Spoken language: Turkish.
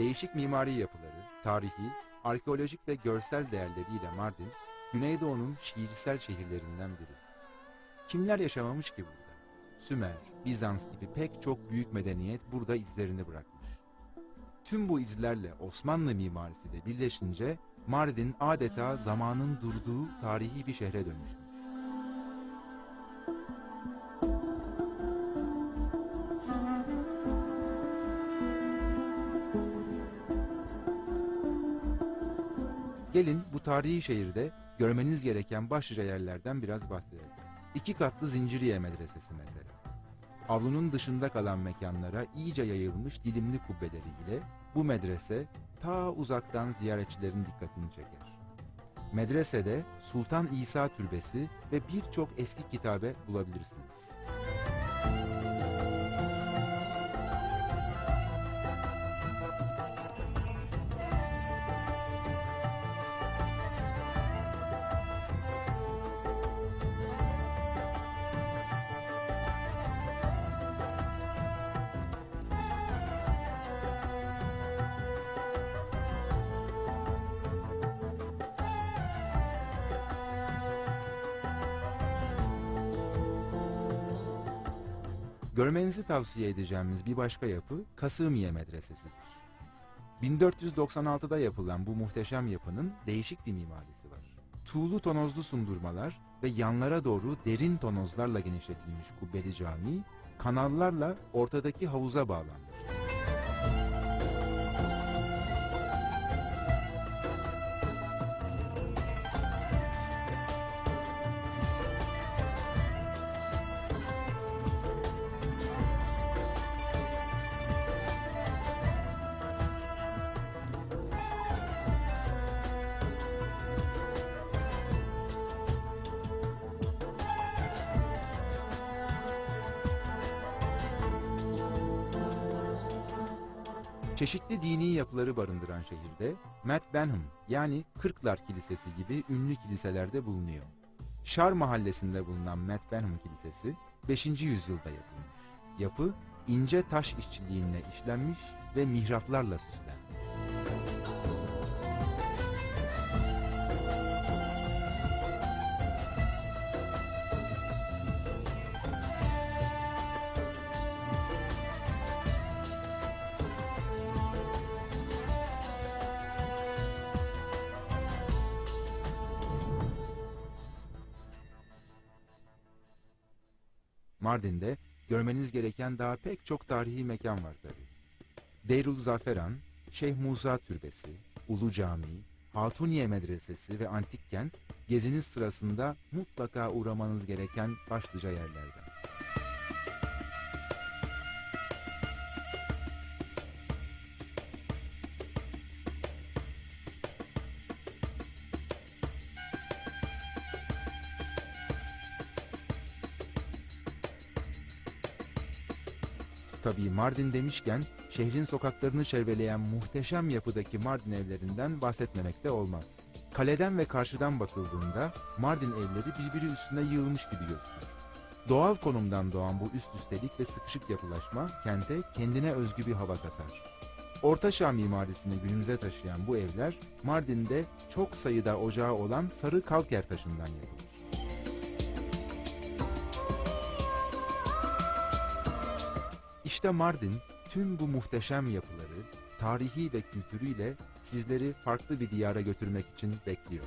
Değişik mimari yapıları, tarihi, arkeolojik ve görsel değerleriyle Mardin, Güneydoğu'nun şiirsel şehirlerinden biri. Kimler yaşamamış ki burada? Sümer, Bizans gibi pek çok büyük medeniyet burada izlerini bırakmış. Tüm bu izlerle Osmanlı mimarisi de birleşince Mardin adeta zamanın durduğu tarihi bir şehre dönüşmüş. Gelin bu tarihi şehirde görmeniz gereken başlıca yerlerden biraz bahsedelim. İki katlı Zinciriye Medresesi mesela. Avlunun dışında kalan mekanlara iyice yayılmış dilimli kubbeleriyle bu medrese ta uzaktan ziyaretçilerin dikkatini çeker. Medresede Sultan İsa Türbesi ve birçok eski kitabe bulabilirsiniz. Görmenizi tavsiye edeceğimiz bir başka yapı Kasımiye Medresesi'dir. 1496'da yapılan bu muhteşem yapının değişik bir mimarisi var. Tuğlu tonozlu sundurmalar ve yanlara doğru derin tonozlarla genişletilmiş kubbeli cami, kanallarla ortadaki havuza bağlanmış. Çeşitli dini yapıları barındıran şehirde Matt Benham yani Kırklar Kilisesi gibi ünlü kiliseler de bulunuyor. Şar mahallesinde bulunan Matt Benham Kilisesi 5. yüzyılda yapılmış. Yapı ince taş işçiliğine işlenmiş ve mihraplarla süslenmiş. Mardin'de görmeniz gereken daha pek çok tarihi mekan var tabi. Deyrul Zaferan, Şeyh Musa Türbesi, Ulu Camii, Hatuniye Medresesi ve Antik Kent geziniz sırasında mutlaka uğramanız gereken başlıca yerlerden. Tabii Mardin demişken şehrin sokaklarını çevreleyen muhteşem yapıdaki Mardin evlerinden bahsetmemek de olmaz. Kaleden ve karşıdan bakıldığında Mardin evleri birbiri üstüne yığılmış gibi gözükür. Doğal konumdan doğan bu üst üstelik ve sıkışık yapılaşma kente kendine özgü bir hava katar. Ortaçağ mimarisini günümüze taşıyan bu evler Mardin'de çok sayıda ocağı olan sarı kalker taşından yapılır. İşte Mardin tüm bu muhteşem yapıları, tarihi ve kültürüyle sizleri farklı bir diyara götürmek için bekliyor.